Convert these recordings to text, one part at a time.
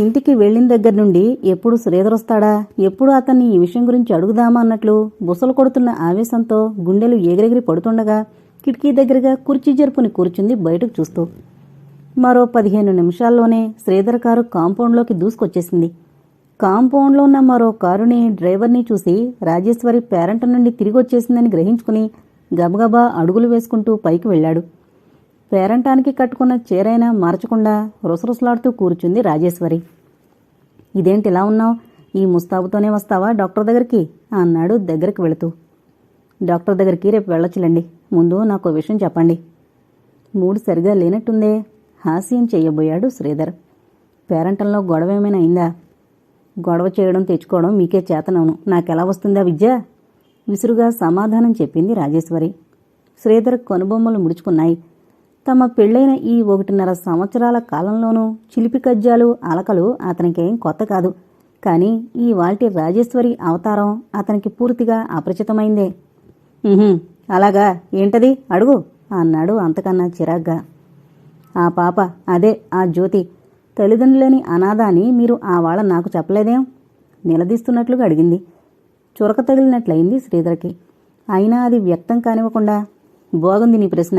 ఇంటికి వెళ్ళిన దగ్గర నుండి ఎప్పుడు శ్రీధర్ వస్తాడా? ఎప్పుడు అతన్ని ఈ విషయం గురించి అడుగుదామా అన్నట్లు బుసలు కొడుతున్న ఆవేశంతో గుండెలు ఎగిరెగిరి పడుతుండగా కిటికీ దగ్గరగా కుర్చీ జరుపుని కూర్చుంది బయటకు చూస్తూ. మరో పదిహేను నిమిషాల్లోనే శ్రీధర్ కారు కాంపౌండ్లోకి దూసుకొచ్చేసింది. కాంపౌండ్లో ఉన్న మరో కారుని డ్రైవర్ని చూసి రాజేశ్వరి పేరెంట్ నుండి తిరిగి వచ్చేసిందని గ్రహించుకుని గబగబా అడుగులు వేసుకుంటూ పైకి వెళ్ళాడు. పేరంటానికి కట్టుకున్న చీరైనా మార్చకుండా రుసరుసలాడుతూ కూర్చుంది రాజేశ్వరి. ఇదేంటి ఇలా ఉన్నావు? ఈ ముస్తాబుతోనే వస్తావా డాక్టర్ దగ్గరికి? అన్నాడు దగ్గరికి వెళుతూ. డాక్టర్ దగ్గరికి రేపు వెళ్ళొచ్చులండి. ముందు నాకు విషయం చెప్పండి. మూడు సరిగా లేనట్టుందే. హాస్యం చేయబోయాడు శ్రీధర్. పేరంటంలో గొడవ ఏమైనా అయిందా? గొడవ చేయడం తెచ్చుకోవడం మీకే చేతనవును. నాకెలా వస్తుందా విద్య? విసురుగా సమాధానం చెప్పింది రాజేశ్వరి. శ్రీధర్ కనుబొమ్మలు ముడుచుకున్నాయి. తమ పెళ్ళైన ఈ ఒకటిన్నర సంవత్సరాల కాలంలోనూ చిలిపి కజ్జాలు అలకలు అతనికేం కొత్త కాదు. కానీ ఈ వాల్టి రాజేశ్వరి అవతారం అతనికి పూర్తిగా అపరిచితమైందే. అలాగా? ఏంటది? అడుగు అన్నాడు అంతకన్నా చిరాగ్గా. ఆ పాప అదే ఆ జ్యోతి. తల్లిదండ్రులేని అనాథ అని మీరు ఆ వాళ్ళ నాకు చెప్పలేదేం? నిలదీస్తున్నట్లుగా అడిగింది. చురక తగిలినట్లయింది శ్రీధర్కి. అయినా అది వ్యక్తం కానివ్వకుండా బాగుంది నీ ప్రశ్న.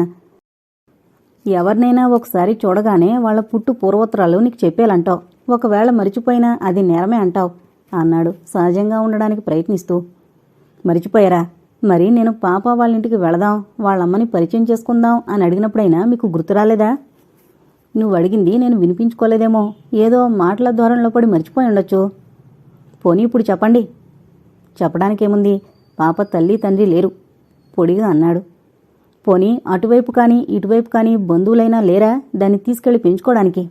ఎవరినైనా ఒకసారి చూడగానే వాళ్ళ పుట్టు పూర్వోత్తరాలు నీకు చెప్పేలంటావు. ఒకవేళ మరిచిపోయినా అది నేరమే అంటావు అన్నాడు సహజంగా ఉండడానికి ప్రయత్నిస్తూ. మరిచిపోయారా? మరి నేను పాప వాళ్ళ ఇంటికి వెళదాం వాళ్ళమ్మని పరిచయం చేసుకుందాం అని అడిగినప్పుడైనా మీకు గుర్తు రాలేదా? నువ్వు అడిగింది నేను వినిపించుకోలేదేమో. ఏదో మాటల ధోరణిలో పడి మర్చిపోయి ఉండొచ్చు. పోనీ ఇప్పుడు చెప్పండి. చెప్పడానికేముంది? పాప తల్లి తండ్రి లేరు పొడిగా అన్నాడు. పోనీ అటువైపు కానీ ఇటువైపు కానీ బంధువులైనా లేరా? దాన్ని తీసుకెళ్ళి పెంచుకోవడానికి.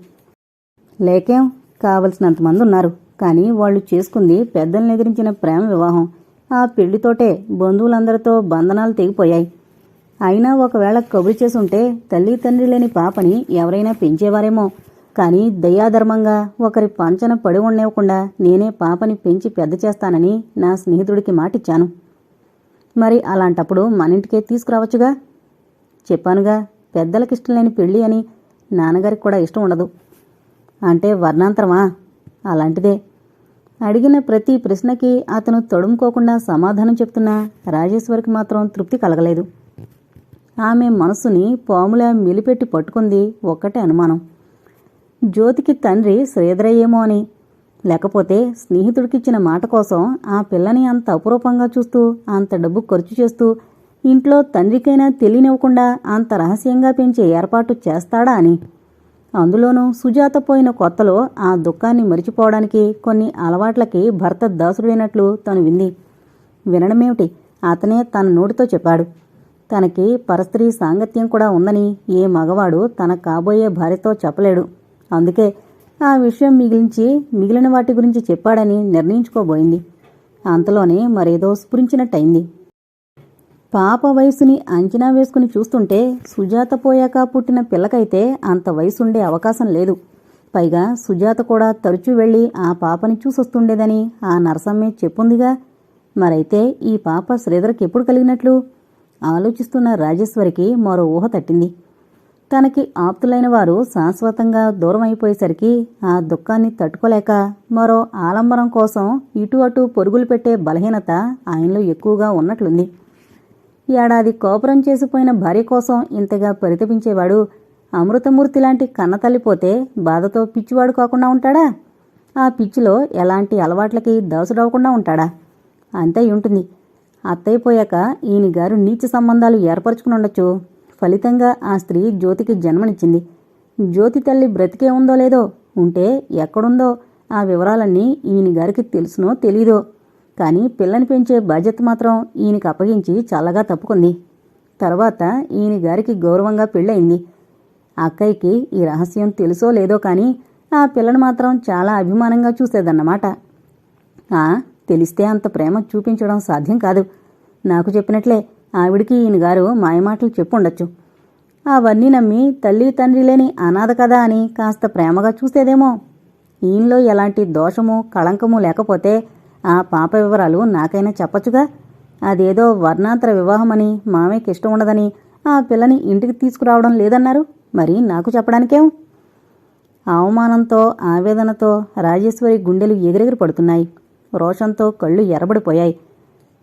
లేకేం? కావలసినంత మంది ఉన్నారు. కానీ వాళ్ళు చేసుకుంది పెద్దల్ని ఎదిరించిన ప్రేమ వివాహం. ఆ పెళ్ళితోటే బంధువులందరితో బంధనాలు తెగిపోయాయి. అయినా ఒకవేళ కబురు చేసుంటే తల్లి తండ్రి లేని పాపని ఎవరైనా పెంచేవారేమో. కానీ దయాధర్మంగా ఒకరి పంచన పడి ఉండేవకుండా నేనే పాపని పెంచి పెద్ద చేస్తానని నా స్నేహితుడికి మాటిచ్చాను. మరి అలాంటప్పుడు మనింటికే తీసుకురావచ్చుగా? చెప్పానుగా పెద్దలకు ఇష్టం లేని పెళ్ళి అని నాన్నగారికి కూడా ఇష్టం ఉండదు. అంటే వర్ణాంతరమా? అలాంటిదే. అడిగిన ప్రతి ప్రశ్నకి అతను తడుముకోకుండా సమాధానం చెప్తున్నా రాజేశ్వరికి మాత్రం తృప్తి కలగలేదు. ఆమె మనసుని పాములా మిలిపెట్టి పట్టుకుంది ఒక్కటే అనుమానం. జ్యోతికి తండ్రి శ్రీధరయ్యేమో అని. లేకపోతే స్నేహితుడికిచ్చిన మాట కోసం ఆ పిల్లని అంత అపురూపంగా చూస్తూ అంత డబ్బు ఖర్చు చేస్తూ ఇంట్లో తండ్రికైనా తెలియనివ్వకుండా అంత రహస్యంగా పెంచే ఏర్పాటు చేస్తాడా అని. అందులోనూ సుజాత పోయిన కొత్తలో ఆ దుఃఖాన్ని మరిచిపోవడానికి కొన్ని అలవాట్లకి భర్త దాసుడైనట్లు తను వింది. వినడమేమిటి? అతనే తన నోటితో చెప్పాడు. తనకి పరస్త్రీ సాంగత్యం కూడా ఉందని ఏ మగవాడు తన కాబోయే భార్యతో చెప్పలేడు. అందుకే ఆ విషయం మిగిలించి మిగిలిన వాటి గురించి చెప్పాడని నిర్ణయించుకోబోయింది. అంతలోనే మరేదో స్ఫురించినట్టయింది. పాప వయసుని అంచనా వేసుకుని చూస్తుంటే సుజాత పోయాక పుట్టిన పిల్లకైతే అంత వయసుండే అవకాశం లేదు. పైగా సుజాత కూడా తరచూ వెళ్ళి ఆ పాపని చూసొస్తుండేదని ఆ నరసమ్మే చెప్పుందిగా. మరైతే ఈ పాప శ్రీధర్కి ఎప్పుడు కలిగినట్లు? ఆలోచిస్తున్న రాజేశ్వరికి మరో ఊహ తట్టింది. తనకి ఆప్తులైన వారు శాశ్వతంగా దూరం అయిపోయేసరికి ఆ దుఃఖాన్ని తట్టుకోలేక మరో ఆలంబరం కోసం ఇటు అటు పొరుగులు పెట్టే బలహీనత ఆయనలో ఎక్కువగా ఉన్నట్లుంది. ఏడాది కోపురం చేసిపోయిన భార్య కోసం ఇంతగా పరితపించేవాడు అమృతమూర్తి లాంటి కన్నతల్లి పోతే బాధతో పిచ్చివాడు కాకుండా ఉంటాడా? ఆ పిచ్చిలో ఎలాంటి అలవాట్లకి దాసుడవకుండా ఉంటాడా? అంతే ఉంటుంది. అత్తయిపోయాక ఈయన గారు నీచ సంబంధాలు ఏర్పరచుకుని ఉండొచ్చు. ఫలితంగా ఆ స్త్రీ జ్యోతికి జన్మనిచ్చింది. జ్యోతి తల్లి బ్రతికే ఉందో లేదో ఉంటే ఎక్కడుందో ఆ వివరాలన్నీ ఈయన గారికి తెలుసునో తెలీదో. కానీ పిల్లని పెంచే బాధ్యత మాత్రం ఈయనకి అప్పగించి చల్లగా తప్పుకుంది. తర్వాత ఈయన గారికి గౌరవంగా పెళ్ళయింది. అక్కయ్యకి ఈ రహస్యం తెలుసో లేదో కానీ ఆ పిల్లను మాత్రం చాలా అభిమానంగా చూసేదన్నమాట. ఆ తెలిస్తే అంత ప్రేమ చూపించడం సాధ్యం కాదు. నాకు చెప్పినట్లే ఆవిడికి ఈయన గారు మాయమాటలు చెప్పుండొచ్చు. అవన్నీ నమ్మి తల్లి తండ్రి లేని అనాథ కదా అని కాస్త ప్రేమగా చూసేదేమో. ఈయనలో ఎలాంటి దోషము కళంకము లేకపోతే ఆ పాప వివరాలు నాకైనా చెప్పచ్చుగా? అదేదో వర్ణాంతర వివాహమని మామయ్యకి ఇష్టం ఉండదని ఆ పిల్లని ఇంటికి తీసుకురావడం లేదన్నారు. మరి నాకు చెప్పడానికేం? అవమానంతో ఆవేదనతో రాజేశ్వరి గుండెలు ఎగిరెగిరి పడుతున్నాయి. రోషంతో కళ్ళు ఎర్రబడిపోయాయి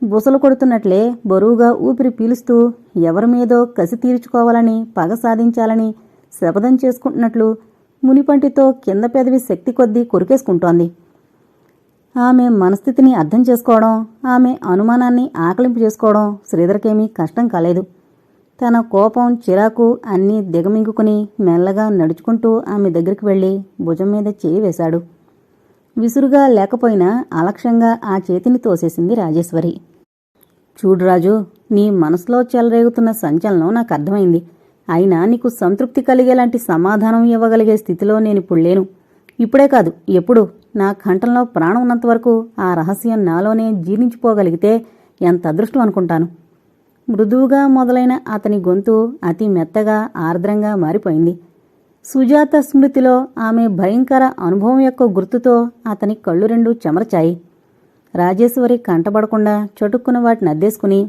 బుసలు కొడుతున్నట్లే బరువుగా ఊపిరి పీలుస్తూ ఎవరి మీదో కసి తీర్చుకోవాలని పగ సాధించాలని శపథం చేసుకుంటున్నట్లు మునిపంటితో కింద పెదవి శక్తి కొద్దీ కొరికేసుకుంటోంది. ఆమె మనస్థితిని అర్థం చేసుకోవడం ఆమె అనుమానాన్ని ఆకలింపు చేసుకోవడం శ్రీధర్కేమీ కష్టం కాలేదు. తన కోపం చిరాకు అన్నీ దిగమింగుకుని మెల్లగా నడుచుకుంటూ ఆమె దగ్గరికి వెళ్ళి భుజం మీద చేయి వేశాడు. విసురుగా లేకపోయినా అలక్ష్యంగా ఆ చేతిని తోసేసింది రాజేశ్వరి. చూడు రాజు నీ మనసులో చెలరేగుతున్న సంచలనం నాకు అర్థమైంది. అయినా నీకు సంతృప్తి కలిగేలాంటి సమాధానం ఇవ్వగలిగే స్థితిలో నేనిప్పుడు లేను. ఇప్పుడే కాదు ఎప్పుడు? నా కంఠంలో ప్రాణం ఉన్నంత వరకు ఆ రహస్యం నాలోనే జీర్ణించిపోగలిగితే ఎంత అదృష్టం అనుకుంటాను. మృదువుగా మొదలైన అతని గొంతు అతి మెత్తగా ఆర్ద్రంగా మారిపోయింది. సుజాత స్మృతిలో ఆమె భయంకర అనుభవం యొక్క గుర్తుతో అతని కళ్ళు రెండు చెమరచాయి. రాజేశ్వరి కంటపడకుండా చటుక్కున వాటిని అద్దేసుకుని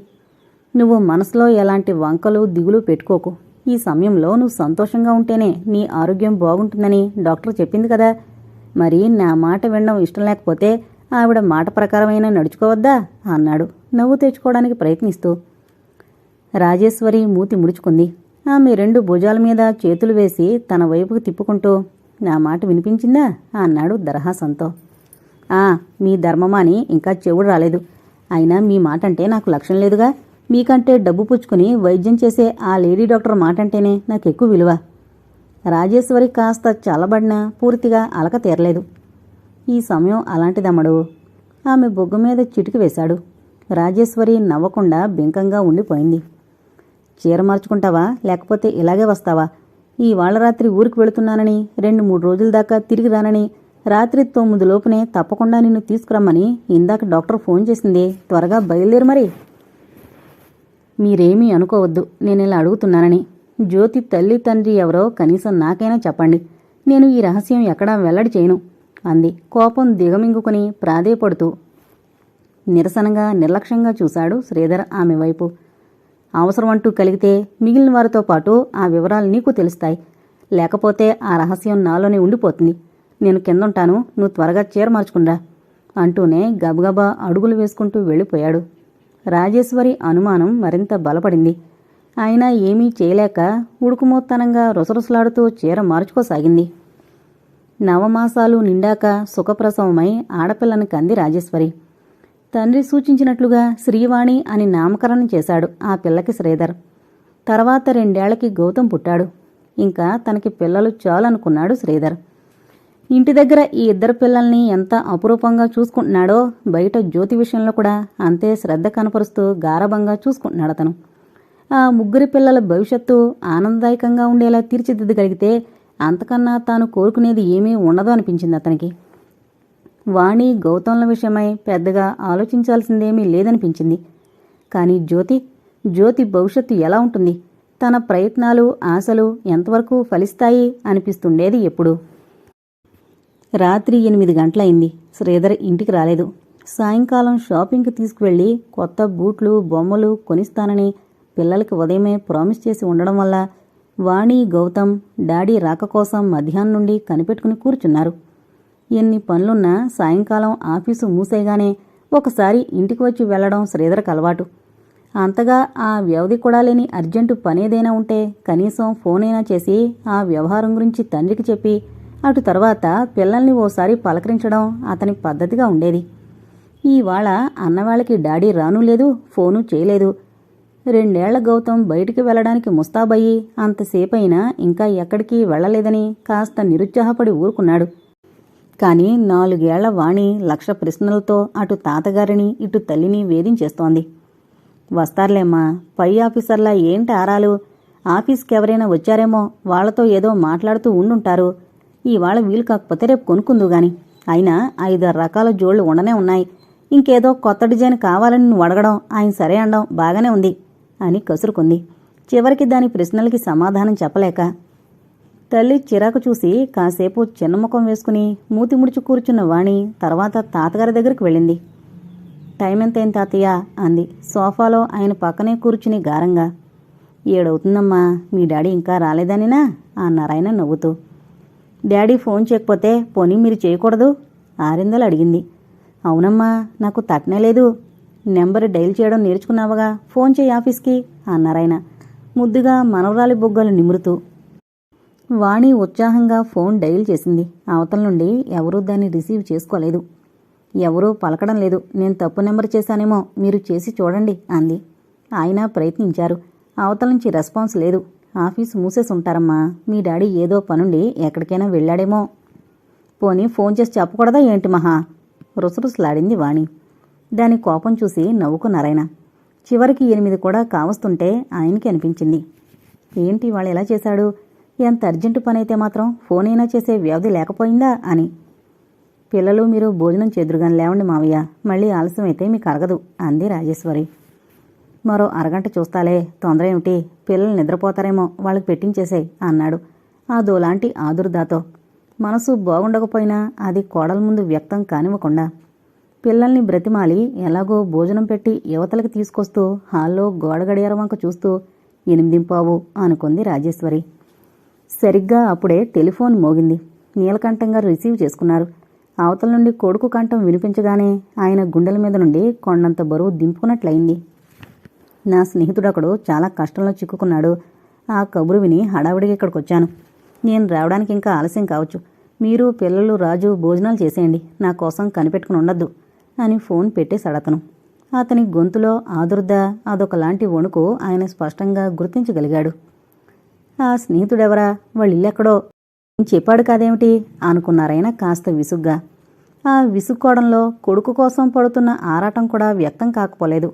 నువ్వు మనసులో ఎలాంటి వంకలు దిగులు పెట్టుకోకు. ఈ సమయంలో నువ్వు సంతోషంగా ఉంటేనే నీ ఆరోగ్యం బాగుంటుందని డాక్టర్ చెప్పింది కదా. మరి నా మాట వినడం ఇష్టం లేకపోతే ఆవిడ మాట ప్రకారమైనా నడుచుకోవద్దా? అన్నాడు. నవ్వు తెచ్చుకోవడానికి ప్రయత్నిస్తూ. రాజేశ్వరి మూతి ముడుచుకుంది. ఆమె రెండు భుజాల మీద చేతులు వేసి తన వైపుకు తిప్పుకుంటూ నా మాట వినిపించిందా? అన్నాడు దరహాసంతో. ఆ మీ ధర్మమాని ఇంకా చెవుడు రాలేదు. అయినా మీ మాట అంటే నాకు లక్ష్యం లేదుగా. మీకంటే డబ్బు పుచ్చుకుని వైద్యం చేసే ఆ లేడీ డాక్టర్ మాట అంటేనే నాకు ఎక్కువ విలువ. రాజేశ్వరి కాస్త చల్లబడినా పూర్తిగా అలక తీరలేదు. ఈ సమయం అలాంటిదమ్మడు. ఆమె బొగ్గు మీద చిటికి వేశాడు. రాజేశ్వరి నవ్వకుండా బింకంగా ఉండిపోయింది. చీర మార్చుకుంటావా? లేకపోతే ఇలాగే వస్తావా? ఈ వాళ్ళ రాత్రి ఊరికి వెళుతున్నానని రెండు మూడు రోజుల దాకా తిరిగి రానని రాత్రి తొమ్మిది లోపునే తప్పకుండా నిన్ను తీసుకురమ్మని ఇందాక డాక్టర్ ఫోన్ చేసింది. త్వరగా బయలుదేరు మరి. మీరేమీ అనుకోవద్దు. నేను ఇలా అడుగుతున్నానని. జ్యోతి తల్లి తండ్రి ఎవరో కనీసం నాకైనా చెప్పండి. నేను ఈ రహస్యం ఎక్కడా వెల్లడి చేయను అంది. కోపం దిగమింగుకుని ప్రాధేయపడుతూ. నిరసనగా నిర్లక్ష్యంగా చూశాడు శ్రీధర్ ఆమె వైపు. అవసరం అంటూ కలిగితే మిగిలిన వారితో పాటు ఆ వివరాలు నీకు తెలుస్తాయి. లేకపోతే ఆ రహస్యం నాలోనే ఉండిపోతుంది. నేను కిందుంటాను నువ్వు త్వరగా చీర మార్చుకుండా అంటూనే గబగబా అడుగులు వేసుకుంటూ వెళ్ళిపోయాడు. రాజేశ్వరి అనుమానం మరింత బలపడింది. అయినా ఏమీ చేయలేక ఉడుకుమోత్తనంగా రుసరుసలాడుతూ చీర మార్చుకోసాగింది. నవమాసాలు నిండాక సుఖప్రసవమై ఆడపిల్లని కంది రాజేశ్వరి. తండ్రి సూచించినట్లుగా శ్రీవాణి అని నామకరణం చేశాడు ఆ పిల్లకి శ్రీధర్. తర్వాత రెండేళ్ళకి గౌతమ్ పుట్టాడు. ఇంకా తనకి పిల్లలు చాలనుకున్నాడు శ్రీధర్. ఇంటి దగ్గర ఈ ఇద్దరు పిల్లల్ని ఎంత అపురూపంగా చూసుకుంటున్నాడో బయట జ్యోతి విషయంలో కూడా అంతే శ్రద్ధ కనపరుస్తూ గారభంగా చూసుకుంటున్నాడు అతను ఆ ముగ్గురి పిల్లల భవిష్యత్తు ఆనందదాయకంగా ఉండేలా తీర్చిదిద్దగలిగితే అంతకన్నా తాను కోరుకునేది ఏమీ ఉండదు అనిపించింది అతనికి. వాణి గౌతంల విషయమై పెద్దగా ఆలోచించాల్సిందేమీ లేదనిపించింది. కానీ జ్యోతి జ్యోతి భవిష్యత్తు ఎలా ఉంటుంది? తన ప్రయత్నాలు ఆశలు ఎంతవరకు ఫలిస్తాయి అనిపిస్తుండేది ఎప్పుడు? రాత్రి ఎనిమిది గంటలైంది. శ్రీధర్ ఇంటికి రాలేదు. సాయంకాలం షాపింగ్కి తీసుకువెళ్ళి కొత్త బూట్లు బొమ్మలు కొనిస్తానని పిల్లలకి ఉదయమే ప్రామిస్ చేసి ఉండడం వల్ల వాణి గౌతమ్ డాడీ రాక కోసం మధ్యాహ్నం నుండి కనిపెట్టుకుని కూర్చున్నారు. ఎన్ని పనులున్నా సాయంకాలం ఆఫీసు మూసేయగానే ఒకసారి ఇంటికి వచ్చి వెళ్ళడం శ్రీధర్కి అలవాటు. అంతగా ఆ వ్యవధి కూడా లేని అర్జెంటు పనేదైనా ఉంటే కనీసం ఫోనైనా చేసి ఆ వ్యవహారం గురించి తండ్రికి చెప్పి అటు తర్వాత పిల్లల్ని ఓసారి పలకరించడం అతని పద్ధతిగా ఉండేది. ఇవాళ అన్నవాళ్ళకి డాడీ రాను లేదు ఫోను చేయలేదు రెండేళ్ళ గౌతమ్ బయటికి వెళ్ళడానికి ముస్తాబయ్యి. అంతసేపైనా ఇంకా ఎక్కడికి వెళ్ళలేదని కాస్త నిరుత్సాహపడి ఊరుకున్నాడు. కాని నాలుగేళ్ళ వాణి లక్ష ప్రశ్నలతో అటు తాతగారిని ఇటు తల్లిని వేధించేస్తోంది. వస్తారులేమ్మా పై ఆఫీసర్లా ఏంటి ఆరాలు? ఆఫీస్కి ఎవరైనా వచ్చారేమో వాళ్ళతో ఏదో మాట్లాడుతూ ఉండుంటారు. ఇవాళ వీలు కాకపోతే రేపు కొనుక్కుందు గాని. అయినా ఐదారు రకాల జోళ్ళు ఉండనే ఉన్నాయి. ఇంకేదో కొత్త డిజైన్ కావాలని నువ్వు అడగడం ఆయన సరే అనడం బాగానే ఉంది. అని కసురుకుంది. చివరికి దాని ప్రశ్నలకి సమాధానం చెప్పలేక తల్లి చిరాకు చూసి కాసేపు చిన్న ముఖం వేసుకుని మూతి ముడిచి కూర్చున్న వాణి తర్వాత తాతగారి దగ్గరికి వెళ్ళింది. టైం ఎంతైంది తాతయ్య అంది. సోఫాలో ఆయన పక్కనే కూర్చుని గారంగా ఏడవుతుందమ్మా మీ డాడీ ఇంకా రాలేదనినా? అన్నారాయన నవ్వుతూ. డాడీ ఫోన్ చేయకపోతే పోనీ మీరు చేయకూడదు? ఆరిందలు అడిగింది. అవునమ్మా నాకు తట్టనే లేదు. నెంబర్ డైల్ చేయడం నేర్చుకున్నావగా? ఫోన్ చేయి ఆఫీస్కి అన్నారాయన ముద్దుగా మనవరాలి బొగ్గలు నిమురుతూ. వాణి ఉత్సాహంగా ఫోన్ డైల్ చేసింది. అవతల నుండి ఎవరూ దాన్ని రిసీవ్ చేసుకోలేదు. ఎవరూ పలకడం లేదు. నేను తప్పు నెంబర్ చేశానేమో మీరు చేసి చూడండి అంది. ఆయన ప్రయత్నించారు. అవతల నుంచి రెస్పాన్స్ లేదు. ఆఫీస్ మూసేసి ఉంటారమ్మా మీ డాడీ ఏదో పనుండి ఎక్కడికైనా వెళ్ళాడేమో. పోనీ ఫోన్ చేసి చెప్పకూడదా ఏంటి మహా? రుసరుసలాడింది వాణి. దాని కోపం చూసి నవ్వుకున్నారాయన చివరికి ఎనిమిది కూడా కావస్తుంటే ఆయనకి అనిపించింది. ఏంటి వాళ్ళు ఎలా చేశాడు? ఎంత అర్జెంటు పని అయితే మాత్రం ఫోన్ అయినా చేసే వ్యవధి లేకపోయిందా అని. పిల్లలు మీరు భోజనం చేదురుగాని లేవండి మావయ్య. మళ్ళీ ఆలస్యం అయితే మీకు అరగదు అంది రాజేశ్వరి. మరో అరగంట చూస్తాలే తొందర ఏమిటి? పిల్లలు నిద్రపోతారేమో వాళ్ళకి పెట్టించేసేయ్ అన్నాడు ఆ దోలాంటి ఆదుర్దాతో. మనసు బాగుండకపోయినా అది కోడల ముందు వ్యక్తం కానివ్వకుండా పిల్లల్ని బ్రతిమాలి ఎలాగో భోజనం పెట్టి యువతలకు తీసుకొస్తూ హాల్లో గోడ గడియార వంక చూస్తూ ఎనిమిదింపావు అనుకుంది రాజేశ్వరి. సరిగ్గా అప్పుడే టెలిఫోన్ మోగింది. నీలకంఠం గారు రిసీవ్ చేసుకున్నారు. అవతల నుండి కొడుకు కంఠం వినిపించగానే ఆయన గుండెల మీద నుండి కొండంత బరువు దింపుకున్నట్లయింది. నా స్నేహితుడొకడు చాలా కష్టంలో చిక్కుకున్నాడు. ఆ కబురు విని హడావిడిగా ఇక్కడికి వచ్చాను నేను రావడానికి ఇంకా ఆలస్యం కావచ్చు. మీరు పిల్లలు రాజు భోజనాలు చేసేయండి. నా కోసం కనిపెట్టుకుని ఉండద్దు. అని ఫోన్ పెట్టేశాడు అతను. అతని గొంతులో ఆదుర్ద అదొకలాంటి వణుకు ఆయన స్పష్టంగా గుర్తించగలిగాడు. ఆ స్నేహితుడెవరా? వాళ్ళిల్లెక్కడో? చెప్పాడు కాదేమిటి? అనుకున్నారైనా కాస్త విసుగ్గా. ఆ విసుక్కోవడంలో కొడుకు కోసం పడుతున్న ఆరాటం కూడా వ్యక్తం కాకపోలేదు.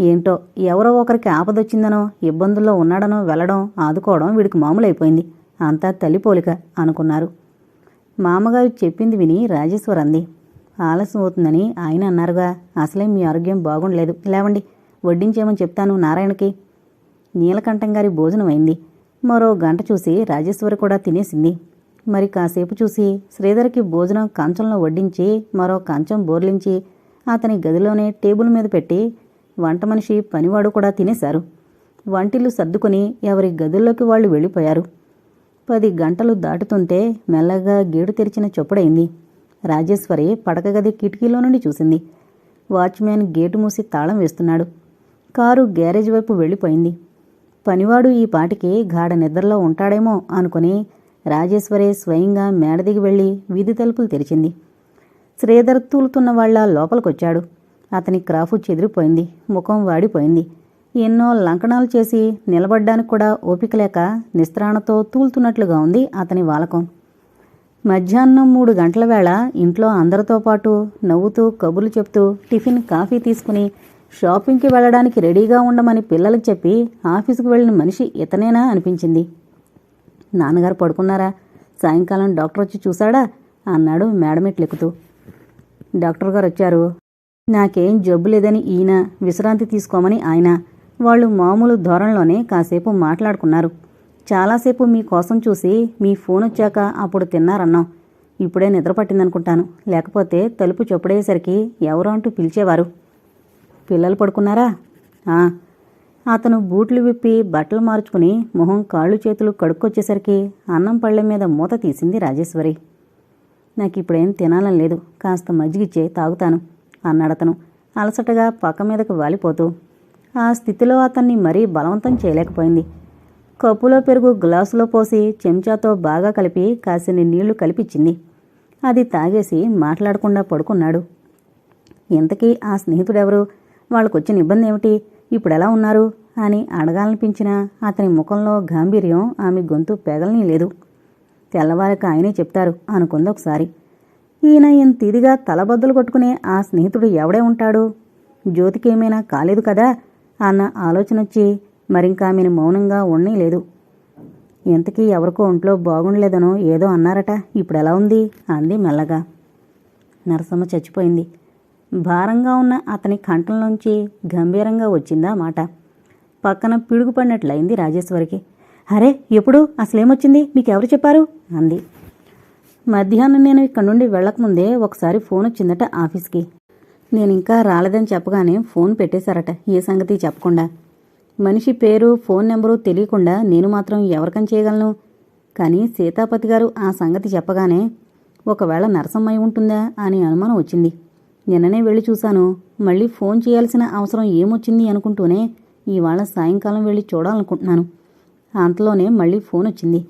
ఏంటో ఎవరో ఒకరికి ఆపదొచ్చిందనో ఇబ్బందుల్లో ఉన్నాడనో వెళ్ళడం ఆదుకోవడం వీడికి మామూలైపోయింది. అంతా తల్లిపోలిక అనుకున్నారు. మామగారు చెప్పింది విని రాజేశ్వర్ అంది. ఆలస్యం అవుతుందని ఆయన అన్నారుగా అసలే మీ ఆరోగ్యం బాగుండలేదు. లేవండి వడ్డించేమని చెప్తాను నారాయణకి. నీలకంఠం గారి భోజనం అయింది. మరో గంట చూసి రాజేశ్వరి కూడా తినేసింది. మరి కాసేపు చూసి శ్రీధర్కి భోజనం కంచంలో వడ్డించి మరో కంచం బోర్లించి అతని గదిలోనే టేబుల్ మీద పెట్టి వంట మనిషి పనివాడు కూడా తినేశారు. వంటిల్లు సర్దుకొని ఎవరి గదుల్లోకి వాళ్ళు వెళ్ళిపోయారు. పది గంటలు దాటుతుంటే మెల్లగా గేడు తెరిచిన చొప్పుడైంది రాజేశ్వరి పడక గది కిటికీలో నుండి చూసింది. వాచ్మ్యాన్ గేటు మూసి తాళం వేస్తున్నాడు. కారు గ్యారేజ్ వైపు వెళ్ళిపోయింది. పనివాడు ఈ పాటికి గాఢ నిద్రలో ఉంటాడేమో అనుకుని రాజేశ్వరి స్వయంగా మేడ దిగి వెళ్ళి వీధి తలుపులు తెరిచింది. శ్రీధర్ తూలుతున్న వాళ్ళ లోపలికొచ్చాడు. అతని క్రాఫు చెదిరిపోయింది. ముఖం వాడిపోయింది. ఎన్నో లంకణాలు చేసి నిలబడ్డానికి కూడా ఓపిక లేక నిస్త్రాణతో తూలుతున్నట్లుగా ఉంది అతని వాలకం. మధ్యాహ్నం మూడు గంటల వేళ ఇంట్లో అందరితో పాటు నవ్వుతూ కబుర్లు చెప్తూ టిఫిన్ కాఫీ తీసుకుని షాపింగ్కి వెళ్ళడానికి రెడీగా ఉండమని పిల్లలకు చెప్పి ఆఫీసుకు వెళ్ళిన మనిషి ఇతనేనా అనిపించింది. నాన్నగారు పడుకున్నారా? సాయంకాలం డాక్టర్ వచ్చి చూశాడా? అన్నాడు మేడమెట్లెక్కుతూ డాక్టర్ గారు వచ్చారు. నాకేం జబ్బు లేదని ఈయన విశ్రాంతి తీసుకోమని ఆయన వాళ్ళు మామూలు ధోరణిలోనే కాసేపు మాట్లాడుకున్నారు. చాలాసేపు మీ కోసం చూసి మీ ఫోన్ వచ్చాక అప్పుడు తిన్నారన్నాం. ఇప్పుడే నిద్ర పట్టిందనుకుంటాను. లేకపోతే తలుపు చొప్పుడయ్యేసరికి ఎవరో అంటూ పిలిచేవారు. పిల్లలు పడుకున్నారా? అతను బూట్లు విప్పి బట్టలు మార్చుకుని మొహం కాళ్ళు చేతులు కడుక్కొచ్చేసరికి అన్నం పళ్ళెం మీద మూత తీసింది రాజేశ్వరి. నాకు ఇప్పుడేం తినాలని లేదు. కాస్త మజ్జిగిచ్చే తాగుతాను అన్నాడతను అలసటగా పక్క మీదకు వాలిపోతూ. ఆ స్థితిలో అతన్ని మరీ బలవంతం చేయలేకపోయింది. కప్పులో పెరుగు గ్లాసులో పోసి చెంచాతో బాగా కలిపి కాసిని నీళ్ళు కలిపిచ్చింది. అది తాగేసి మాట్లాడకుండా పడుకున్నాడు. ఇంతకీ ఆ స్నేహితుడెవరు? వాళ్ళకొచ్చిన ఇబ్బంది ఏమిటి ఇప్పుడెలా ఉన్నారు? అని అడగాలనిపించినా అతని ముఖంలో గాంభీర్యం ఆమె గొంతు పెగలని లేదు. తెల్లవారికి ఆయనే చెప్తారు అనుకుంది ఒకసారి. ఈయన ఇంత ఇదిగా తలబద్దలు కొట్టుకునే ఆ స్నేహితుడు ఎవడే ఉంటాడు? జ్యోతికి ఏమైనా కాలేదు కదా? అన్న ఆలోచన వచ్చి మరింకా ఆమెను మౌనంగా ఉండనే లేదు ఇంతకీ ఎవరికో ఒంట్లో బాగుండలేదనో ఏదో అన్నారట. ఇప్పుడు ఎలా ఉంది? అంది మెల్లగా. నరసమ్మ చచ్చిపోయింది. భారంగా ఉన్న అతని కంఠంలోంచి గంభీరంగా వచ్చిందా మాట. పక్కన పిడుగుపడినట్లయింది రాజేశ్వరికి. అరే ఎప్పుడు? అసలేమొచ్చింది? మీకెవరు చెప్పారు? అంది. మధ్యాహ్నం నేను ఇక్కడ నుండి వెళ్ళకముందే ఒకసారి ఫోన్ వచ్చిందట ఆఫీస్కి. నేను ఇంకా రాలేదని చెప్పగానే ఫోన్ పెట్టేశారట. ఏ సంగతి చెప్పకుండా. మనిషి పేరు ఫోన్ నెంబరు తెలియకుండా నేను మాత్రం ఎవరికని చేయగలను? కానీ సీతాపతి గారు ఆ సంగతి చెప్పగానే ఒకవేళ నరసమ్మై ఉంటుందా అని అనుమానం వచ్చింది. నిన్ననే వెళ్ళి చూశాను. మళ్ళీ ఫోన్ చేయాల్సిన అవసరం ఏమొచ్చింది అనుకుంటూనే ఇవాళ సాయంకాలం వెళ్ళి చూడాలనుకుంటున్నాను. అంతలోనే మళ్ళీ ఫోన్ వచ్చింది.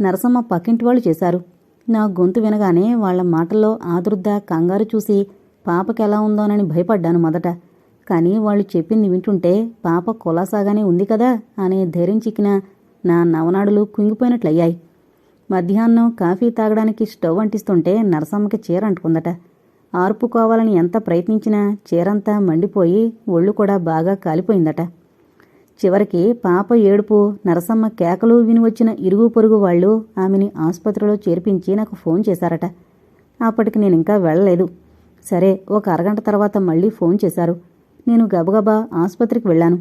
నరసమ్మ పక్కింటి వాళ్ళు చేశారు. నా గొంతు వినగానే వాళ్ళ మాటల్లో ఆదుర్ద కంగారు చూసి పాపకి ఎలా ఉందోనని భయపడ్డాను మొదట. కానీ వాళ్ళు చెప్పింది వింటుంటే పాప కులాసాగానే ఉంది కదా అనే ధైర్యం చిక్కిన నా నవనాడులు కుంగిపోయినట్లయ్యాయి. మధ్యాహ్నం కాఫీ తాగడానికి స్టవ్ అంటిస్తుంటే నరసమ్మకి చీర అంటుకుందట. ఆర్పుకోవాలని ఎంత ప్రయత్నించినా చీరంతా మండిపోయి ఒళ్ళు కూడా బాగా కాలిపోయిందట. చివరికి పాప ఏడుపు నరసమ్మ కేకలు విని వచ్చిన ఇరుగు పొరుగు వాళ్ళు ఆమెని ఆసుపత్రిలో చేర్పించి నాకు ఫోన్ చేశారట. అప్పటికి నేను ఇంకా వెళ్ళలేదు. సరే ఒక అరగంట తర్వాత మళ్ళీ ఫోన్ చేశారు. నేను గబగబా ఆసుపత్రికి వెళ్ళాను.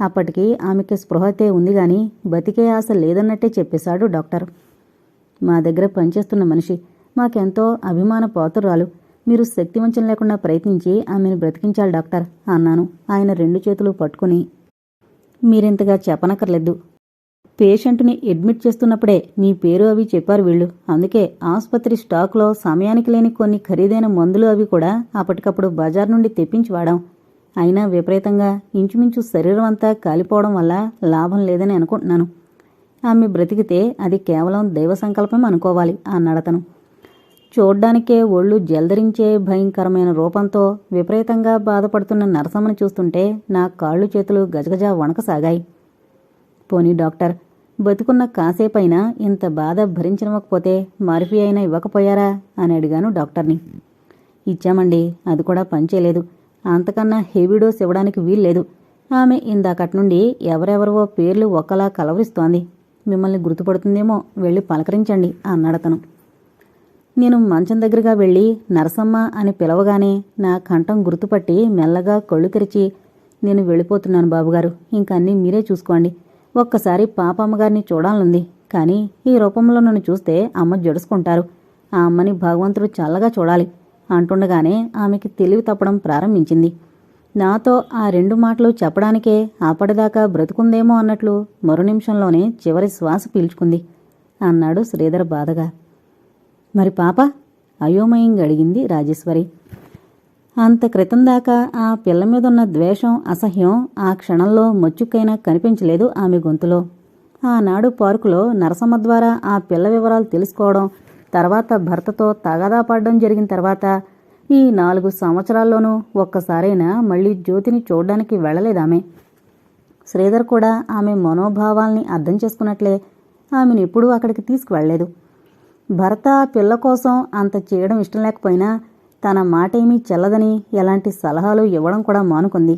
అప్పటికి ఆమెకి స్పృహతే ఉంది గాని బతికే ఆశ లేదన్నట్టే చెప్పేశాడు డాక్టర్. మా దగ్గర పనిచేస్తున్న మనిషి. మాకెంతో అభిమాన పాతురాలు మీరు శక్తివంచం లేకుండా ప్రయత్నించి ఆమెను బ్రతికించాలి డాక్టర్ అన్నాను. ఆయన రెండు చేతులు పట్టుకుని. మీరింతగా చెప్పనక్కర్లేదు. పేషెంట్ని అడ్మిట్ చేస్తున్నప్పుడే మీ పేరు అవి చెప్పారు వీళ్ళు. అందుకే ఆసుపత్రి స్టాక్లో సమయానికి లేని కొన్ని ఖరీదైన మందులు అవి కూడా అప్పటికప్పుడు బజార్ నుండి తెప్పించి వాడాం. అయినా విపరీతంగా ఇంచుమించు శరీరం అంతా కాలిపోవడం వల్ల లాభం లేదని అనుకుంటున్నాను. ఆమె బ్రతికితే అది కేవలం దైవ సంకల్పం అనుకోవాలి అన్నాడతను చూడ్డానికే ఒళ్ళు జల్దరించే భయంకరమైన రూపంతో విపరీతంగా బాధపడుతున్న నరసమ్మను చూస్తుంటే నా కాళ్ళు చేతులు గజగజ వణకసాగాయి. పోనీ డాక్టర్ బతుకున్న కాసేపైనా ఇంత బాధ భరించనివ్వకపోతే మార్ఫీ అయినా ఇవ్వకపోయారా? అని అడిగాను డాక్టర్ని. ఇచ్చామండి అది కూడా పనిచేయలేదు. అంతకన్నా హెవీ డోస్ ఇవ్వడానికి వీల్లేదు. ఆమె ఇందాకటి నుండి ఎవరెవరివో పేర్లు ఒక్కలా కలవరిస్తోంది. మిమ్మల్ని గుర్తుపడుతుందేమో వెళ్ళి పలకరించండి అన్నాడతను నేను మంచం దగ్గరగా వెళ్ళి నరసమ్మ అని పిలవగానే నా కంఠం గుర్తుపట్టి మెల్లగా కళ్ళు తెరిచి నేను వెళ్ళిపోతున్నాను బాబుగారు ఇంకన్నీ మీరే చూసుకోండి. ఒక్కసారి పాప అమ్మగారిని చూడాలనుంది కానీ ఈ రూపంలో నన్ను చూస్తే అమ్మ జడుసుకుంటారు. ఆ అమ్మని భగవంతుడు చల్లగా చూడాలి. అంటుండగానే ఆమెకి తెలివి తప్పడం ప్రారంభించింది. నాతో ఆ రెండు మాటలు చెప్పడానికే అప్పటిదాకా బ్రతుకుందేమో అన్నట్లు మరు నిమిషంలోనే చివరి శ్వాస పీల్చుకుంది. అన్నాడు శ్రీధర్ బాధగా. మరి పాప? అయోమయంగా అడిగింది రాజేశ్వరి. అంత క్రితం దాకా ఆ పిల్ల మీదున్న ద్వేషం అసహ్యం ఆ క్షణంలో మొచ్చుకైనా కనిపించలేదు ఆమె గొంతులో. ఆనాడు పార్కులో నరసమ్మ ద్వారా ఆ పిల్ల వివరాలు తెలుసుకోవడం తర్వాత భర్తతో తగాదా పడడం జరిగిన తర్వాత ఈ నాలుగు సంవత్సరాల్లోనూ ఒక్కసారైనా మళ్ళీ జ్యోతిని చూడ్డానికి వెళ్ళలేదామె. శ్రీధర్ కూడా ఆమె మనోభావాల్ని అర్థం చేసుకున్నట్లే ఆమెను ఎప్పుడూ అక్కడికి తీసుకువెళ్ళలేదు భర్త పిల్ల కోసం అంత చేయడం ఇష్టం లేకపోయినా తన మాట ఏమీ చెల్లదని ఎలాంటి సలహాలు ఇవ్వడం కూడా మానుకుంది.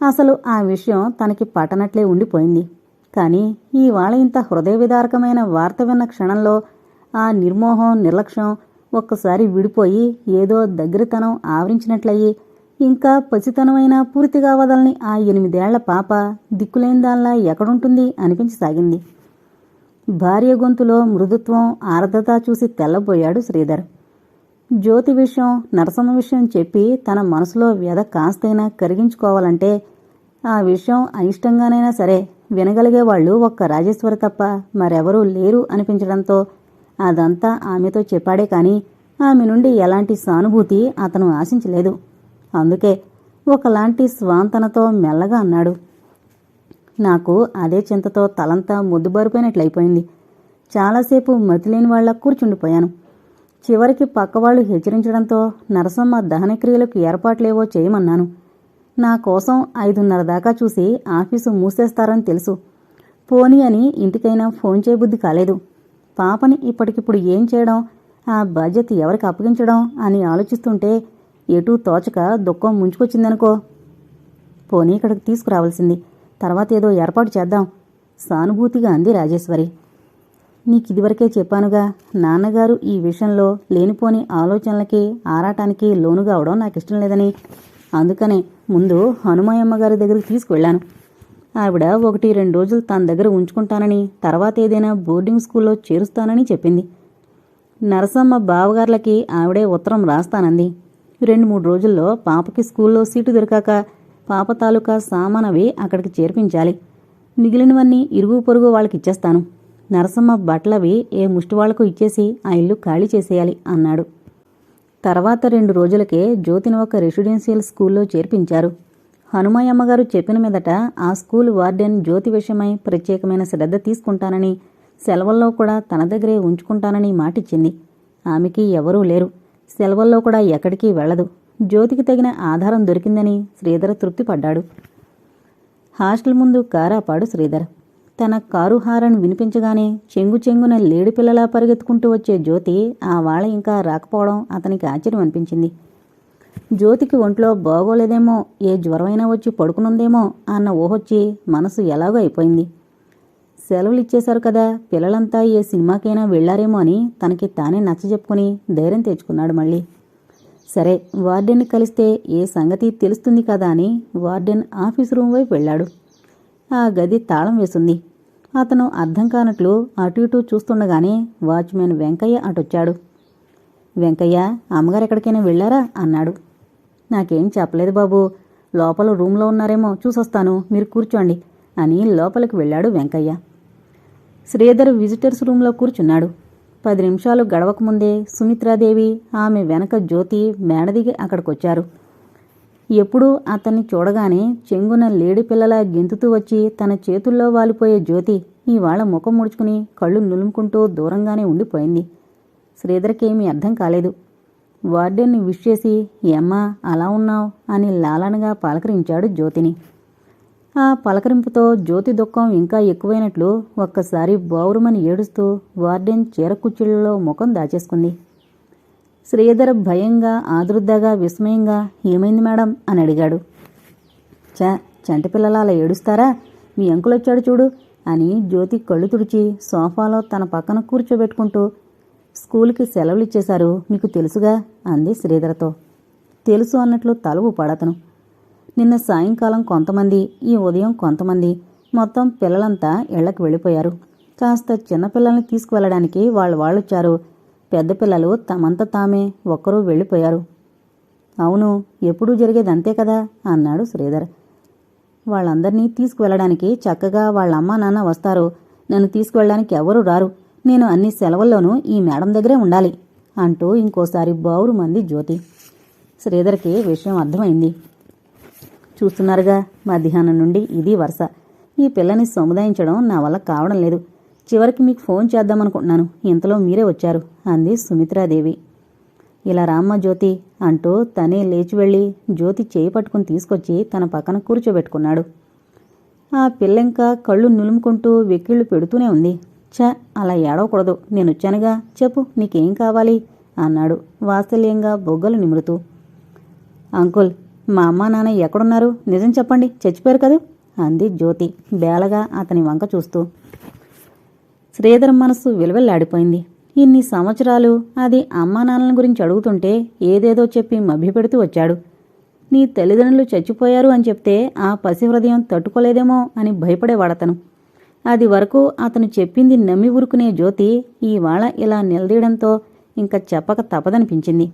అసలు ఆ విషయం తనకి పట్టనట్లే ఉండిపోయింది. కానీ ఇవాళ ఇంత హృదయ విదారకమైన వార్త విన్న క్షణంలో ఆ నిర్మోహం నిర్లక్ష్యం ఒక్కసారి విడిపోయి ఏదో దగ్గరతనం ఆవరించినట్లయి ఇంకా పసితనమైన పూర్తిగా వదలని ఆ ఎనిమిదేళ్ళ పాప దిక్కులేని దానిలా ఎక్కడుంటుంది అనిపించసాగింది. భార్య గొంతులో మృదుత్వం ఆర్ద్రత చూసి తెల్లబోయాడు శ్రీధర్. జ్యోతి విషయం నరసమ్మ విషయం చెప్పి తన మనసులో వ్యధ కాస్తైనా కరిగించుకోవాలంటే ఆ విషయం అయిష్టంగానైనా సరే వినగలిగే వాళ్ళు ఒక్క రాజేశ్వరి తప్ప మరెవరూ లేరు అనిపించడంతో అదంతా ఆమెతో చెప్పాడే కాని ఆమె నుండి ఎలాంటి సానుభూతి అతను ఆశించలేదు. అందుకే ఒకలాంటి స్వాంతనతో మెల్లగా అన్నాడు. నాకు అదే చింతతో తలంతా ముద్దుబారిపోయినట్లయిపోయింది. చాలాసేపు మతిలేని వాళ్ళ కూర్చుండిపోయాను. చివరికి పక్కవాళ్ళు హెచ్చరించడంతో నరసమ్మ దహనక్రియలకు ఏర్పాట్లేవో చేయమన్నాను. నా కోసం ఐదున్నర దాకా చూసి ఆఫీసు మూసేస్తారని తెలుసు. పోనీ అని ఇంటికైనా ఫోన్ చేయబుద్ధి కాలేదు. పాపని ఇప్పటికిప్పుడు ఏం చేయడం? ఆ బాధ్యత ఎవరికి అప్పగించడం? అని ఆలోచిస్తుంటే ఎటూ తోచక దుఃఖం ముంచుకొచ్చిందనుకో. పోనీ ఇక్కడికి తీసుకురావాల్సింది. తర్వాత ఏదో ఏర్పాటు చేద్దాం. సానుభూతిగా అంది రాజేశ్వరి. నీకు ఇదివరకే చెప్పానుగా నాన్నగారు ఈ విషయంలో లేనిపోని ఆలోచనలకి ఆరాటానికి లోనుగా అవడం నాకు ఇష్టం లేదని. అందుకనే ముందు హనుమాయమ్మ గారి దగ్గరికి తీసుకువెళ్ళాను. ఆవిడ ఒకటి రెండు రోజులు తన దగ్గర ఉంచుకుంటానని తర్వాత ఏదైనా బోర్డింగ్ స్కూల్లో చేరుస్తానని చెప్పింది. నరసమ్మ బావగార్లకి ఆవిడే ఉత్తరం రాస్తానంది. రెండు మూడు రోజుల్లో పాపకి స్కూల్లో సీటు దొరికాక పాప తాలూకా సామానవి అక్కడికి చేర్పించాలి. మిగిలినవన్నీ ఇరుగు పొరుగు వాళ్ళకి ఇచ్చేస్తాను నరసమ్మ బట్టలవి ఏ ముష్టివాళ్ళకు ఇచ్చేసి ఆ ఇల్లు ఖాళీ చేసేయాలి అన్నాడు. తర్వాత రెండు రోజులకే జ్యోతిని ఒక రెసిడెన్షియల్ స్కూల్లో చేర్పించారు. హనుమయ్యమ్మగారు చెప్పిన మీదట ఆ స్కూల్ వార్డెన్ జ్యోతి విషయమై ప్రత్యేకమైన శ్రద్ధ తీసుకుంటానని సెలవుల్లో కూడా తన దగ్గరే ఉంచుకుంటానని మాటిచ్చింది. ఆమెకి ఎవరూ లేరు. సెలవుల్లో కూడా ఎక్కడికి వెళ్ళదు. జ్యోతికి తగిన ఆధారం దొరికిందని శ్రీధర తృప్తిపడ్డాడు. హాస్టల్ ముందు కారాపాడు శ్రీధర్. తన కారు హారన్ వినిపించగానే చెంగు చెంగున లేడి పిల్లలా పరిగెత్తుకుంటూ వచ్చే జ్యోతి ఆ వాళ్ళ ఇంకా రాకపోవడం అతనికి ఆశ్చర్యం అనిపించింది జ్యోతికి ఒంట్లో బాగోలేదేమో ఏ జ్వరమైనా వచ్చి పడుకునుందేమో అన్న ఊహొచ్చి మనసు ఎలాగో అయిపోయింది. సెలవులు ఇచ్చేశారు కదా పిల్లలంతా ఏ సినిమాకైనా వెళ్ళారేమో అని తనకి తానే నచ్చజెప్పుకుని ధైర్యం తెచ్చుకున్నాడు మళ్ళీ. సరే వార్డెన్ని కలిస్తే ఏ సంగతి తెలుస్తుంది కదా అని వార్డెన్ ఆఫీస్ రూమ్ వైపు వెళ్ళాడు. ఆ గది తాళం వేసింది. అతను అర్థం కానట్లు అటు ఇటు చూస్తుండగానే వాచ్మెన్ వెంకయ్య అటొచ్చాడు. వెంకయ్య అమ్మగారు ఎక్కడికైనా వెళ్ళారా? అన్నాడు. నాకేం చెప్పలేదు బాబు. లోపల రూమ్లో ఉన్నారేమో చూసొస్తాను మీరు కూర్చోండి అని లోపలికి వెళ్ళాడు వెంకయ్య. శ్రీధర్ విజిటర్స్ రూమ్లో కూర్చున్నాడు. పది నిమిషాలు గడవకముందే సుమిత్రాదేవి ఆమె వెనక జ్యోతి మేడదిగి అక్కడికొచ్చారు. ఎప్పుడూ అతన్ని చూడగానే చెంగున లేడి పిల్లల గెంతుతూ వచ్చి తన చేతుల్లో వాలిపోయే జ్యోతి ఇవాళ ముఖం ముడుచుకుని కళ్ళు నులుముకుంటూ దూరంగానే ఉండిపోయింది. శ్రీధర్కేమీ అర్థం కాలేదు. వార్డెన్ని విష్ చేసి ఏమ్మా అలా ఉన్నావు? అని లాలనగా పలకరించాడు జ్యోతిని. ఆ పలకరింపుతో జ్యోతి దుఃఖం ఇంకా ఎక్కువైనట్లు ఒక్కసారి బౌరుమని ఏడుస్తూ వార్డెన్ చీరకుచ్చిళ్ళలో ముఖం దాచేసుకుంది. శ్రీధర్ భయంగా ఆదుర్దాగా విస్మయంగా ఏమైంది మేడం? అని అడిగాడు. చ చంటిపిల్లల అలా ఏడుస్తారా? మీ అంకులొచ్చాడు చూడు అని జ్యోతి కళ్ళు తుడిచి సోఫాలో తన పక్కన కూర్చోబెట్టుకుంటూ స్కూల్కి సెలవులు ఇచ్చేశారు మీకు తెలుసుగా అంది శ్రీధరతో. తెలుసు అన్నట్లు తల ఊపాడతను నిన్న సాయంకాలం కొంతమంది ఈ ఉదయం కొంతమంది మొత్తం పిల్లలంతా ఇళ్ళకు వెళ్ళిపోయారు. కాస్త చిన్నపిల్లల్ని తీసుకువెళ్ళడానికి వాళ్ళు వాళ్ళొచ్చారు. పెద్ద పిల్లలు తమంత తామే ఒక్కరూ వెళ్ళిపోయారు. అవును ఎప్పుడూ జరిగేది అంతే కదా అన్నాడు శ్రీధర్. వాళ్ళందరినీ తీసుకువెళ్ళడానికి చక్కగా వాళ్ళ అమ్మా నాన్న వస్తారు. నన్ను తీసుకువెళ్ళడానికి ఎవరూ రారు. నేను అన్ని సెలవుల్లోనూ ఈ మేడం దగ్గరే ఉండాలి అంటూ ఇంకోసారి బావురు మంది జ్యోతి. శ్రీధర్కి విషయం అర్థమైంది. చూస్తున్నారుగా మధ్యాహ్నం నుండి ఇది వరుస. ఈ పిల్లని సముదాయించడం నా వల్ల కావడం లేదు. చివరికి మీకు ఫోన్ చేద్దామనుకుంటున్నాను. ఇంతలో మీరే వచ్చారు అంది సుమిత్రాదేవి. ఇలా రామ్మ జ్యోతి అంటూ తనే లేచి వెళ్ళి జ్యోతి చేయి పట్టుకుని తీసుకొచ్చి తన పక్కన కూర్చోబెట్టుకున్నాడు. ఆ పిల్ల ఇంకా కళ్ళు నులుముకుంటూ వెక్కిళ్ళు పెడుతూనే ఉంది. ఛ అలా ఏడవకూడదు. నేనొచ్చానుగా చెప్పు నీకేం కావాలి? అన్నాడు వాత్సల్యంగా బొగ్గలు నిమురుతూ. అంకుల్ మా అమ్మా నాన్న ఎక్కడున్నారు? నిజం చెప్పండి. చచ్చిపోయారు కదూ? అంది జ్యోతి బేలగా అతని వంక చూస్తూ. శ్రీధర్ మనసు విలువెల్లాడిపోయింది. ఇన్ని సంవత్సరాలు అది అమ్మా నాన్నల గురించి అడుగుతుంటే ఏదేదో చెప్పి మభ్యపెడుతూ వచ్చాడు. నీ తల్లిదండ్రులు చచ్చిపోయారు అని చెప్తే ఆ పసి హృదయం తట్టుకోలేదేమో అని భయపడేవాడతను. అది వరకు అతను చెప్పింది నమ్మి ఊరుకునే జ్యోతి ఇవాళ ఇలా నిలదీయడంతో ఇంకా చెప్పక తప్పదనిపించింది.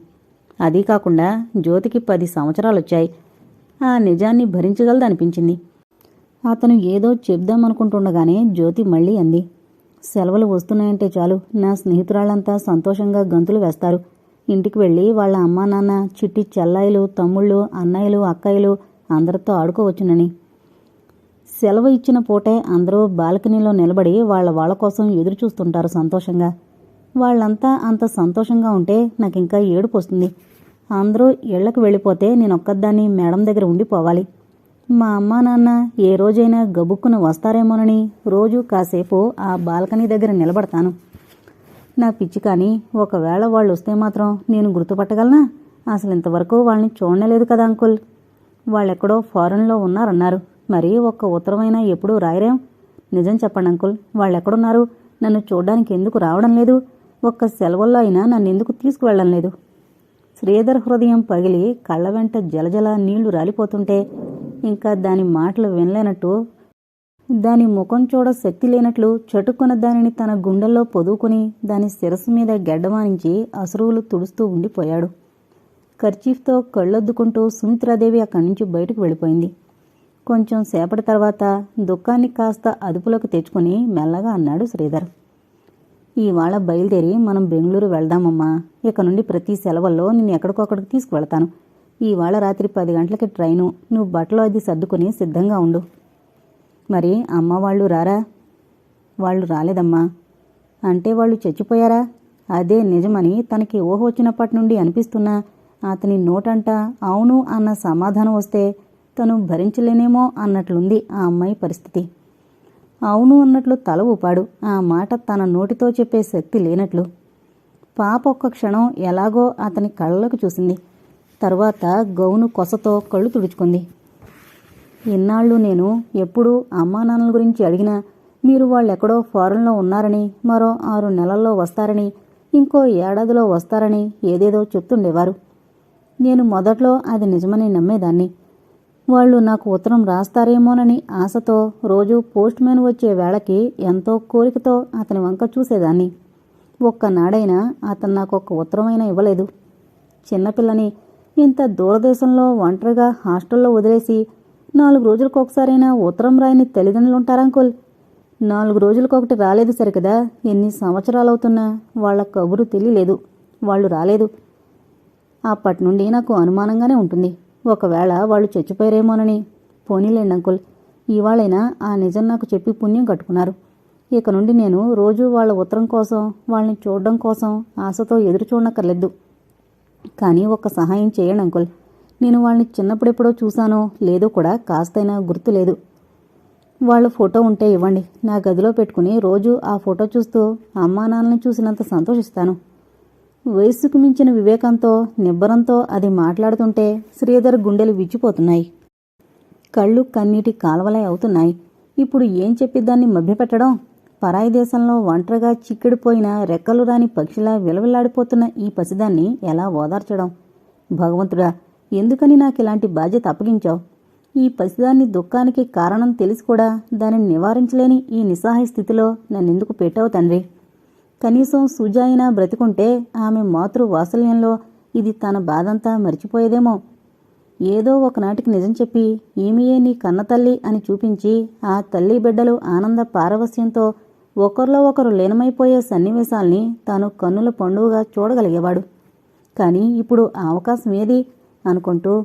అదీ కాకుండా జ్యోతికి పది సంవత్సరాలొచ్చాయి. ఆ నిజాన్ని భరించగలదనిపించింది. అతను ఏదో చెప్దామనుకుంటుండగానే జ్యోతి మళ్ళీ అంది. సెలవులు వస్తున్నాయంటే చాలు. నా స్నేహితురాళ్ళంతా సంతోషంగా గంతులు వేస్తారు. ఇంటికి వెళ్ళి వాళ్ళ అమ్మా నాన్న చిట్టి చెల్లాయిలు తమ్ముళ్ళు అన్నయ్యలు అక్కయ్యలు అందరితో ఆడుకోవచ్చునని. సెలవు ఇచ్చిన పూటే అందరూ బాల్కనీలో నిలబడి వాళ్ళ వాళ్ళ కోసం ఎదురు చూస్తుంటారు సంతోషంగా. వాళ్ళంతా అంత సంతోషంగా ఉంటే నాకు ఇంకా ఏడుపు వస్తుంది. అందరూ ఇళ్ళకు వెళ్ళిపోతే నేను ఒక్కదాన్ని మేడం దగ్గర ఉండిపోవాలి. మా అమ్మా నాన్న ఏ రోజైనా గబుక్కున వస్తారేమోనని రోజు కాసేపు ఆ బాల్కనీ దగ్గర నిలబడతాను. నా పిచ్చి కానీ ఒకవేళ వాళ్ళు వస్తే మాత్రం నేను గుర్తుపట్టగలనా? అసలు ఇంతవరకు వాళ్ళని చూడలేదు కదా అంకుల్. వాళ్ళెక్కడో ఫారెన్లో ఉన్నారన్నారు. మరి ఒక్క ఉత్తరమైనా ఎప్పుడూ రాయరేం? నిజం చెప్పండి అంకుల్. వాళ్ళెక్కడున్నారు? నన్ను చూడ్డానికి ఎందుకు రావడం లేదు? ఒక్క సెలవుల్లో అయినా నన్ను ఎందుకు తీసుకువెళ్ళడం లేదు? శ్రీధర్ హృదయం పగిలి కళ్ళ వెంట జలజల నీళ్ళు రాలిపోతుంటే ఇంకా దాని మాటలు వినలేనట్టు దాని ముఖం చూడ శక్తి లేనట్లు చటుక్కున దానిని తన గుండెల్లో పొదువుకుని దాని శిరస్సు మీద గెడ్డమానించి అసురువులు తుడుస్తూ ఉండిపోయాడు. కర్చీఫ్తో కళ్ళొద్దుకుంటూ సుమిత్రాదేవి అక్కడి నుంచి బయటకు వెళ్ళిపోయింది. కొంచెం సేపటి తర్వాత దుఃఖాన్ని కాస్త అదుపులోకి తెచ్చుకుని మెల్లగా అన్నాడు శ్రీధర్. ఇవాళ బయలుదేరి మనం బెంగళూరు వెళ్దామమ్మా. ఇక నుండి ప్రతి సెలవుల్లో నేను ఎక్కడికొక్కడికి తీసుకువెళ్తాను. ఇవాళ రాత్రి పది గంటలకి ట్రైను. నువ్వు బట్టలు అది సర్దుకుని సిద్ధంగా ఉండు. మరి అమ్మ వాళ్ళు రారా? వాళ్ళు రాలేదమ్మా. అంటే వాళ్ళు చచ్చిపోయారా? అదే నిజమని తనకి ఊహ వచ్చినప్పటి నుండి అనిపిస్తున్నా. అతని నోటంట అవును అన్న సమాధానం వస్తే తను భరించలేనేమో అన్నట్లుంది ఆ అమ్మాయి పరిస్థితి. అవును అన్నట్లు తల ఊపాడు. ఆ మాట తన నోటితో చెప్పే శక్తి లేనట్లు. పాప ఒక్క క్షణం ఎలాగో అతని కళ్ళకు చూసింది. తర్వాత గౌను కొసతో కళ్ళు తుడుచుకుంది. ఇన్నాళ్ళు నేను ఎప్పుడూ అమ్మా నాన్నల గురించి అడిగినా మీరు వాళ్ళెక్కడో ఫారెన్లో ఉన్నారని మరో ఆరు నెలల్లో వస్తారని ఇంకో ఏడాదిలో వస్తారని ఏదేదో చెప్తుండేవారు. నేను మొదట్లో అది నిజమని నమ్మేదాన్ని. వాళ్ళు నాకు ఉత్తరం రాస్తారేమోనని ఆశతో రోజు పోస్ట్ మ్యాన్ వచ్చే వేళకి ఎంతో కోరికతో అతని వంక చూసేదాన్ని. ఒక్కనాడైనా అతను నాకు ఒక్క ఉత్తరమైనా ఇవ్వలేదు. చిన్నపిల్లని ఇంత దూరదేశంలో ఒంటరిగా హాస్టల్లో వదిలేసి నాలుగు రోజులకొకసారైనా ఉత్తరం రాయని తల్లిదండ్రులు ఉంటారంకుల్ నాలుగు రోజులకొకటి రాలేదు సరికదా? ఎన్ని సంవత్సరాలవుతున్నా వాళ్ళ కబురు తెలియలేదు. వాళ్ళు రాలేదు. అప్పటి నుండి నాకు అనుమానంగానే ఉంటుంది. ఒకవేళ వాళ్ళు చచ్చిపోయారేమోనని. పోనీలేండి అంకుల్ ఇవాళైనా ఆ నిజం నాకు చెప్పి పుణ్యం కట్టుకున్నారు. ఇక నుండి నేను రోజు వాళ్ళ ఉత్తరం కోసం వాళ్ళని చూడడం కోసం ఆశతో ఎదురు చూడనక్కర్లేదు. కానీ ఒక్క సహాయం చేయండి అంకుల్. నేను వాళ్ళని చిన్నప్పుడెప్పుడో చూశానో లేదో కూడా కాస్తైనా గుర్తు లేదు. వాళ్ళ ఫోటో ఉంటే ఇవ్వండి. నా గదిలో పెట్టుకుని రోజు ఆ ఫోటో చూస్తూ అమ్మా నాన్నని చూసినంత సంతోషిస్తాను. వయస్సుకు మించిన వివేకంతో నిబ్బరంతో అది మాట్లాడుతుంటే శ్రీధర్ గుండెలు విచ్చిపోతున్నాయి. కళ్ళు కన్నీటి కాలవలై అవుతున్నాయి. ఇప్పుడు ఏం చెప్పి దాన్ని మభ్యపెట్టడం? పరాయి దేశంలో ఒంటరిగా చిక్కిడిపోయిన రెక్కలు రాని పక్షిలా విలవిల్లాడిపోతున్న ఈ పసిదాన్ని ఎలా ఓదార్చడం? భగవంతుడా ఎందుకని నాకు ఇలాంటి బాధ్యత అప్పగించావు? ఈ పసిదాన్ని దుఃఖానికి కారణం తెలిసి కూడా దానిని నివారించలేని ఈ నిస్సహాయ స్థితిలో నన్నెందుకు పెట్టావు తండ్రి? కనీసం సుజాయినా బ్రతికుంటే ఆమె మాతృ వాత్సల్యంలో ఇది తన బాధంతా మర్చిపోయేదేమో. ఏదో ఒకనాటికి నిజం చెప్పి ఈమెయే నీ కన్నతల్లి అని చూపించి ఆ తల్లి బిడ్డలు ఆనంద పారవస్యంతో ఒకరిలో ఒకరు లీనమైపోయే సన్నివేశాల్ని తాను కన్నుల పండుగగా చూడగలిగేవాడు. కానీ ఇప్పుడు ఆ అవకాశం ఏది? అనుకుంటూ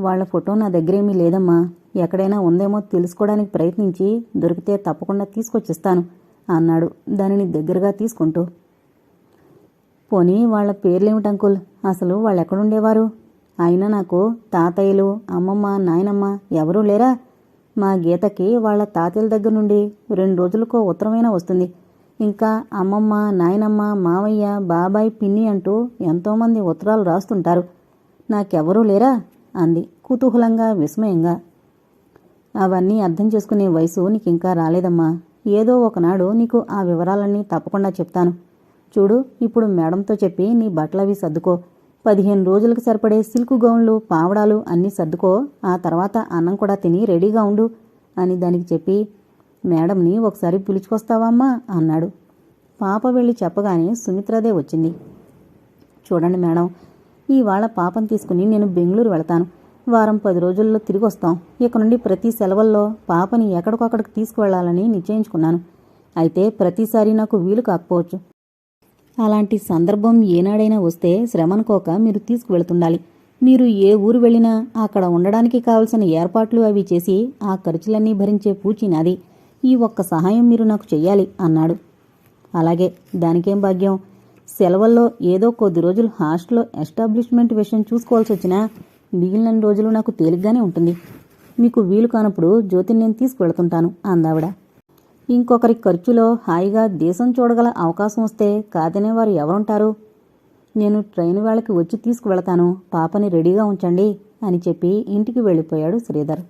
వాళ్ళ ఫోటో నా దగ్గరేమీ లేదమ్మా. ఎక్కడైనా ఉందేమో తెలుసుకోవడానికి ప్రయత్నించి దొరికితే తప్పకుండా తీసుకొచ్చిస్తాను. అన్నాడు. దానిని దగ్గరగా తీసుకుంటూ. పోనీ వాళ్ళ పేర్లేమిటంకుల్ అసలు వాళ్ళు ఎక్కడుండేవారు అయినా నాకు తాతయ్యలు అమ్మమ్మ నాయనమ్మ ఎవరూ లేరా? మా గీతకి వాళ్ళ తాతయ్యల దగ్గర నుండి రెండు రోజులకో ఉత్తరమైనా వస్తుంది. ఇంకా అమ్మమ్మ నాయనమ్మ మావయ్య బాబాయ్ పిన్ని అంటూ ఎంతోమంది ఉత్తరాలు రాస్తుంటారు. నాకెవరూ లేరా? అంది కుతూహలంగా విస్మయంగా. అవన్నీ అర్థం చేసుకునే వయసు నీకు ఇంకా రాలేదమ్మా. ఏదో ఒకనాడు నీకు ఆ వివరాలన్నీ తప్పకుండా చెప్తాను. చూడు ఇప్పుడు మేడంతో చెప్పి నీ బట్టలవి సర్దుకో. పదిహేను రోజులకు సరిపడే సిల్క్ గౌన్లు పావడాలు అన్నీ సర్దుకో. ఆ తర్వాత అన్నం కూడా తిని రెడీగా ఉండు అని దానికి చెప్పి మేడంని ఒకసారి పిలుచుకొస్తావమ్మా అన్నాడు. పాప వెళ్ళి చెప్పగానే సుమిత్రదే వచ్చింది. చూడండి మేడం ఇవాళ పాపం తీసుకుని నేను బెంగళూరు వెళతాను. వారం పది రోజుల్లో తిరిగి వస్తాం ఇక నుండి ప్రతి సెలవుల్లో పాపని ఎక్కడికొక్కడికి తీసుకువెళ్ళాలని నిశ్చయించుకున్నాను. అయితే ప్రతిసారి నాకు వీలు కాకపోవచ్చు. అలాంటి సందర్భం ఏనాడైనా వస్తే శ్రమనుకోక మీరు తీసుకువెళ్తుండాలి. మీరు ఏ ఊరు వెళ్ళినా అక్కడ ఉండడానికి కావలసిన ఏర్పాట్లు అవి చేసి ఆ ఖర్చులన్నీ భరించే పూచి నాది. ఈ ఒక్క సహాయం మీరు నాకు చెయ్యాలి అన్నాడు. అలాగే దానికేం భాగ్యం? సెలవుల్లో ఏదో కొద్ది రోజులు హాస్టల్లో ఎస్టాబ్లిష్మెంట్ విషయం చూసుకోవాల్సి వచ్చినా మిగిలిన రోజులు నాకు తేలిగ్గానే ఉంటుంది. మీకు వీలు కానప్పుడు జ్యోతిని నేను తీసుకువెళ్తుంటాను అందావిడ. ఇంకొకరి ఖర్చులో హాయిగా దేశం చూడగల అవకాశం వస్తే కాదనేవారు ఎవరుంటారు? నేను ట్రైన్ వాళ్ళకి వచ్చి తీసుకువెళతాను పాపని రెడీగా ఉంచండి అని చెప్పి ఇంటికి వెళ్ళిపోయాడు శ్రీధర్.